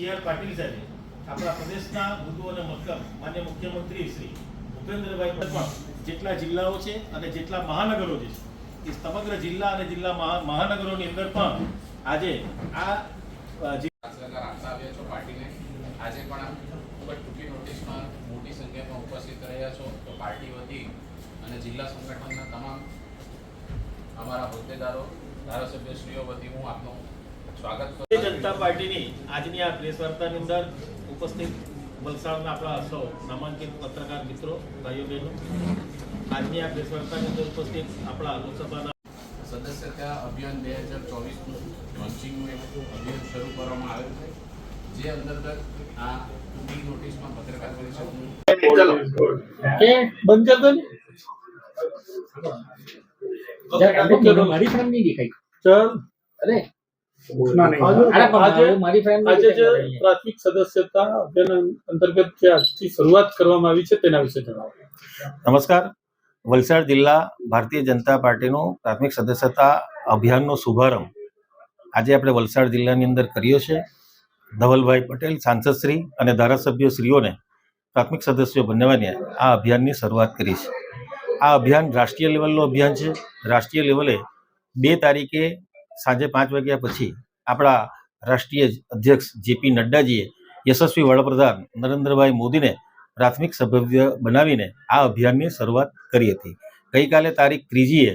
C Patil સાહેબે આપણા પ્રદેશના મૃદુ અને મતલબ માન્ય મુખ્યમંત્રી શ્રી ભૂપેન્દ્રભાઈ જેટલા જિલ્લાઓ છે અને જેટલા મહાનગરો છે, એ સમગ્ર જિલ્લા અને જિલ્લા મહાનગરોની અંદર પણ આજે આ પણ મોટી સંખ્યામાં ઉપસ્થિત રહ્યા છો. તો પાર્ટી વતી અને જિલ્લા સંગઠનના તમામ અમારા હોદ્દેદારો, ધારાસભ્યશ્રીઓ વતી હું આપનું સ્વાગત જનતા પાર્ટીની આજની આ પ્રેસ વાર્તાની અંદર ઉપસ્થિત વલસાડના આપણા સૌ નામાંકિત પત્રકાર મિત્રો ભાઈઓ બહેનો. આજની આ પ્રેસ વાર્તાની અંદર ઉપસ્થિત આપણા લોકસભાના સદસ્યતા અભિયાન બે હજાર ચોવીસનું લોન્ચિંગનું એક અભિયાન શરૂ કરવામાં આવેલ છે. જે અંતર્ગત આ ટૂંકી નોટિસમાં પત્રકાર પરિષદનું બંધ કર દો ને. મારી ફ્રેમ નહીં દેખાય. ચાલ. અરે પ્રાથમિક સદસ્યતા અભિયાન અંતર્ગત જે આજથી શરૂઆત કરવામાં આવી છે તેના વિશે જણાવો. નમસ્કાર. વલસાડ જિલ્લા ભારતીય જનતા પાર્ટીનું પ્રાથમિક સદસ્યતા અભિયાનનો શુભારંભ આજે આપણે વલસાડ જિલ્લાની અંદર કર્યો છે. ધવલભાઈ પટેલ સાંસદશ્રી અને ધારાસભ્યશ્રીઓને પ્રાથમિક સદસ્યો બનાવવાની આ અભિયાનની શરૂઆત કરી છે. આ અભિયાન રાષ્ટ્રીય લેવલનું અભિયાન છે. રાષ્ટ્રીય લેવલે બે તારીખે સાંજે પાંચ વાગ્યા પછી આપણા રાષ્ટ્રીય અધ્યક્ષ જેપી નડ્ડાજીએ યશસ્વી વડાપ્રધાન નરેન્દ્રભાઈ મોદીને પ્રાથમિક સભ્ય બનાવીને આ અભિયાનની શરૂઆત કરી હતી. ગઈકાલે તારીખ ત્રીજીએ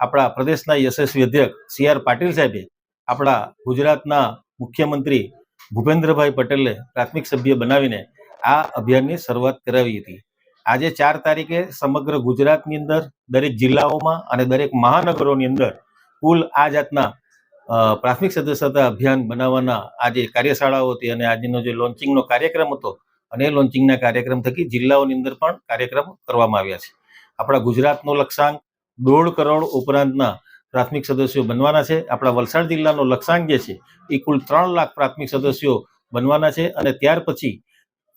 આપણા પ્રદેશના યશસ્વી અધ્યક્ષ સી આર પાટીલ સાહેબે આપણા ગુજરાતના મુખ્યમંત્રી ભૂપેન્દ્રભાઈ પટેલને પ્રાથમિક સભ્ય બનાવીને આ અભિયાનની શરૂઆત કરાવી હતી. આજે ચાર તારીખે સમગ્ર ગુજરાતની અંદર દરેક જિલ્લાઓમાં અને દરેક મહાનગરોની અંદર કુલ આ જાતના પ્રાથમિક સદસ્યતા અભિયાન બનાવવાના આજે કાર્યશાળાઓ હતી અને આજનો જે લોન્ચિંગનો કાર્યક્રમ હતો, અને લોન્ચિંગના કાર્યક્રમ થકી જિલ્લાઓની અંદર પણ કાર્યક્રમ કરવામાં આવ્યા છે. આપણા ગુજરાતનો લક્ષ્યાંક દોઢ કરોડ ઉપરાંતના પ્રાથમિક સદસ્યો બનવાના છે. આપણા વલસાડ જિલ્લાનો લક્ષ્યાંક જે છે, એ કુલ ત્રણ લાખ પ્રાથમિક સદસ્યો બનવાના છે અને ત્યાર પછી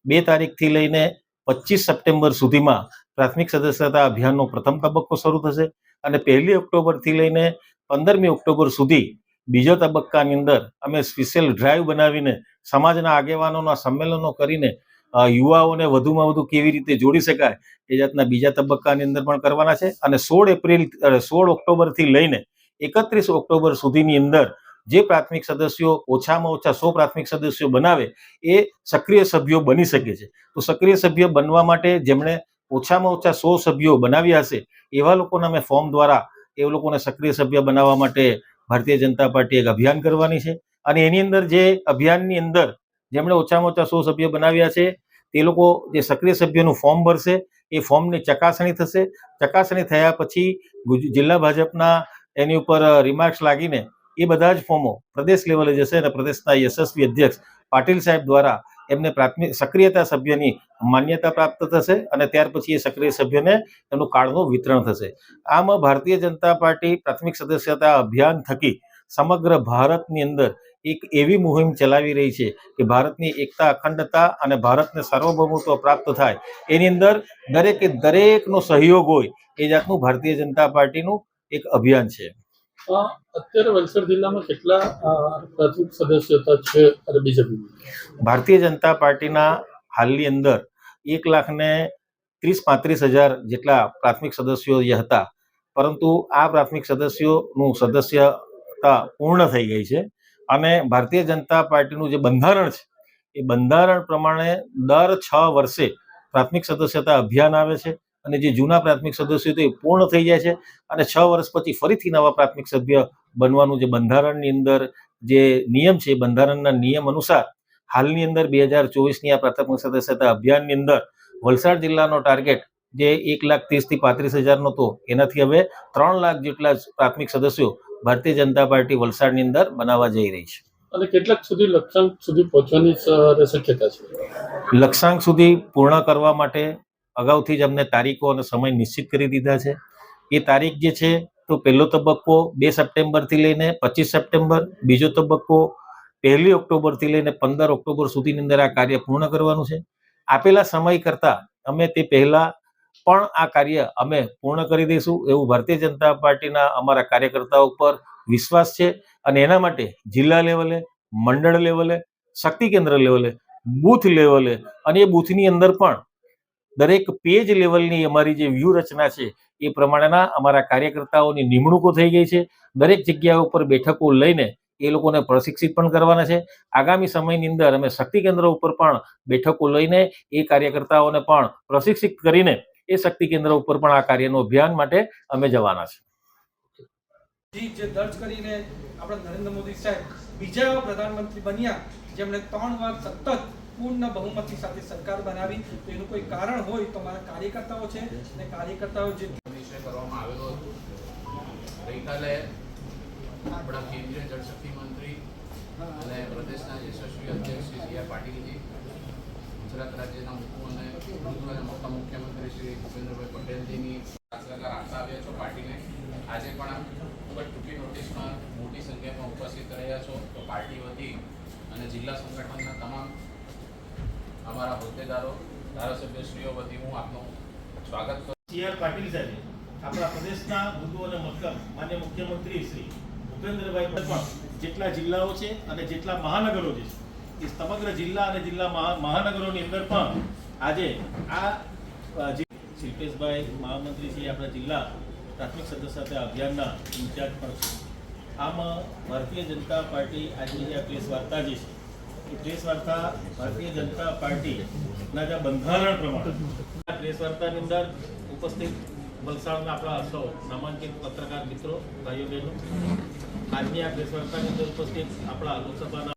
બે તારીખથી લઈને પચીસ સપ્ટેમ્બર સુધીમાં પ્રાથમિક સદસ્યતા અભિયાનનો પ્રથમ તબક્કો શરૂ થશે અને પહેલી ઓક્ટોબરથી લઈને પંદરમી ઓક્ટોબર સુધી બીજો તબક્કાની અંદર અમે સ્પેશિયલ ડ્રાઈવ બનાવીને સમાજના આગેવાનોના સંમેલનો કરીને યુવાઓને વધુમાં વધુ કેવી રીતે જોડી શકાય એ જાતના બીજા તબક્કાની અંદર પણ કરવાના છે. અને સોળ એપ્રિલ સોળ ઓક્ટોબરથી લઈને એકત્રીસ ઓક્ટોબર સુધીની અંદર જે પ્રાથમિક સદસ્યો ઓછામાં ઓછા સો પ્રાથમિક સદસ્યો બનાવે એ સક્રિય સભ્યો બની શકે છે. તો સક્રિય સભ્ય બનવા માટે જેમણે ઓછામાં ઓછા સો સભ્યો બનાવ્યા હશે એવા લોકોને અમે ફોર્મ દ્વારા એ લોકોને સક્રિય સભ્ય બનાવવા માટે ભારતીય જનતા પાર્ટી એક અભિયાન કરવાની છે. અને એની અંદર જે અભિયાનની અંદર જેમણે ઓછામાં ઓછા સો સભ્ય બનાવ્યા છે, તે લોકો જે સક્રિય સભ્યનું ફોર્મ ભરશે, એ ફોર્મની ચકાસણી થશે. ચકાસણી થયા પછી જિલ્લા ભાજપના એની ઉપર રિમાર્ક્સ લાગીને એ બધા જ ફોર્મો પ્રદેશ લેવલે જશે અને પ્રદેશના યશસ્વી અધ્યક્ષ પાટીલ સાહેબ દ્વારા એમને પ્રાથમિક સક્રિયતા સભ્યની માન્યતા પ્રાપ્ત થશે અને ત્યાર પછી એ સક્રિય સભ્યને એનું કાર્ડનું વિતરણ થશે. આમ ભારતીય જનતા પાર્ટી પ્રાથમિક સદસ્યતા અભિયાન થકી સમગ્ર ભારતની અંદર એક એવી મુહિમ ચલાવી રહી છે કે ભારતની એકતા, અખંડતા અને ભારતને સાર્વભૌમત્વ પ્રાપ્ત થાય. એની અંદર દરેકે દરેકનો સહયોગ હોય એ જાતનું ભારતીય જનતા પાર્ટીનું એક અભિયાન છે. અત્યારે વલસાડ જિલ્લામાં કેટલા પ્રાથમિક સદસ્યતા છે અને બીજેપી ભારતીય જનતા પાર્ટીના હાલની અંદર એક લાખ ને ત્રીસ પાંત્રીસ હજાર જેટલા પ્રાથમિક સદસ્યો જે હતા. પરંતુ આ પ્રાથમિક સદસ્યોનું સદસ્યતા પૂર્ણ થઈ ગઈ છે અને ભારતીય જનતા પાર્ટીનું જે બંધારણ છે, એ બંધારણ પ્રમાણે દર છ વર્ષે પ્રાથમિક સદસ્યતા અભિયાન આવે છે. અને જે જૂના પ્રાથમિક સદસ્યો તો એ પૂર્ણ થઈ જાય છે અને છ વર્ષ પછી ફરીથી નવા પ્રાથમિક સભ્ય બનવાનું જે બંધારણની અંદર જે નિયમ છે એ બંધારણના નિયમ અનુસાર હાલની અંદર બે હજાર ચોવીસની આ પ્રાથમિક સદસ્યતા અભિયાનની અંદર વલસાડ જિલ્લાનો ટાર્ગેટ જે એક લાખ ત્રીસથી પાંત્રીસ હજારનો હતો એનાથી હવે ત્રણ લાખ જેટલા પ્રાથમિક સદસ્યો ભારતીય જનતા પાર્ટી વલસાડની અંદર બનાવવા જઈ રહી છે. અને કેટલાક સુધી લક્ષ્યાંક સુધી પહોંચવાની શક્યતા છે? લક્ષ્યાંક સુધી પૂર્ણ કરવા માટે અગાઉથી જ અમને તારીખો અને સમય નિશ્ચિત કરી દીધા છે. એ તારીખ જે છે, તો પહેલો તબક્કો બે સપ્ટેમ્બરથી લઈને પચીસ સપ્ટેમ્બર, બીજો તબક્કો પહેલી ઓક્ટોબરથી લઈને પંદર ઓક્ટોબર સુધીની અંદર આ કાર્ય પૂર્ણ કરવાનું છે. આપેલા સમય કરતાં અમે તે પહેલા પણ આ કાર્ય અમે પૂર્ણ કરી દઈશું. એવું ભારતીય જનતા પાર્ટીના અમારા કાર્યકર્તાઓ ઉપર વિશ્વાસ છે અને એના માટે જિલ્લા લેવલે, મંડળ લેવલે, શક્તિ કેન્દ્ર લેવલે, બૂથ લેવલે અને એ બૂથની અંદર પણ દરેક પેજ લેવલની અમારી જે વ્યૂહરચના છે, એ પ્રમાણેના અમારા કાર્યકર્તાઓની નિમણૂકો થઈ ગઈ છે. દરેક જગ્યા ઉપર બેઠકો લઈને એ લોકોને પ્રશિક્ષિત પણ કરવાના છે. આગામી સમયની અંદર અમે શક્તિ કેન્દ્ર ઉપર પણ બેઠકો લઈને એ કાર્યકર્તાઓને પણ પ્રશિક્ષિત કરીને એ શક્તિ કેન્દ્ર ઉપર પણ આ કાર્યનું અભિયાન માટે અમે જવાના છે. જે દર્જ કરીને આપણા નરેન્દ્ર મોદી સાહેબ બીજા પ્રધાનમંત્રી બન્યા, જેમણે ત્રણ વાર સતત પૂર્ણ બહુમતી સાથે સરકાર બનાવી, તો એનું કોઈ કારણ હોય તો મારા કાર્યકર્તાઓ છે અને કાર્યકર્તાઓ જે કરવામાં આવેલો હતો. ગઈકાલે આપણા કેન્દ્રીય જળશક્તિ મંત્રી અને પ્રદેશના યશસ્વી અધ્યક્ષ શ્રી સી આર પાટીલજી, ગુજરાત રાજ્યના મુખ્ય મોટા મુખ્યમંત્રી શ્રી ભૂપેન્દ્રભાઈ પટેલજીની સહકાર આપતા આવ્યા છો પાર્ટીને. આજે પણ ખૂબ જ ટૂંકી નોટિસમાં મોટી સંખ્યામાં ઉપસ્થિત રહ્યા છો. તો પાર્ટી વતી અને જિલ્લા સંગઠનના તમામ અમારા હોદ્દેદારો ધારાસભ્યશ્રીઓ વતી હું આપનું સ્વાગત કરું સી આર પાટીલ સાહેબ આપણા પ્રદેશના મૃદુ અને મતલબ માન્ય મુખ્યમંત્રી શ્રી ભૂપેન્દ્રભાઈ પણ જેટલા જિલ્લાઓ છે અને જેટલા મહાનગરો છે, એ સમગ્ર જિલ્લા અને જિલ્લા મહા- મહાનગરોની અંદર પણ આજે આ શિલ્પેશભાઈ મહામંત્રી શ્રી આપણા જિલ્લા પ્રાથમિક સદસ્યતા અભિયાનના ઇન્ચાર્જ પણ છે. આમાં, ભારતીય જનતા પાર્ટી આજની જે આ પ્રેસ વાર્તા જે છે એ પ્રેસ વાર્તા ભારતીય જનતા પાર્ટીના જે બંધારણ પ્રમાણે આ પ્રેસ વાર્તાની અંદર ઉપસ્થિત વલસાડના આપણા સૌ નામાંકિત પત્રકાર મિત્રો ભાઈઓ બહેનો આજની આ પ્રેસ વાર્તાની અંદર ઉપસ્થિત આપણા લોકસભાના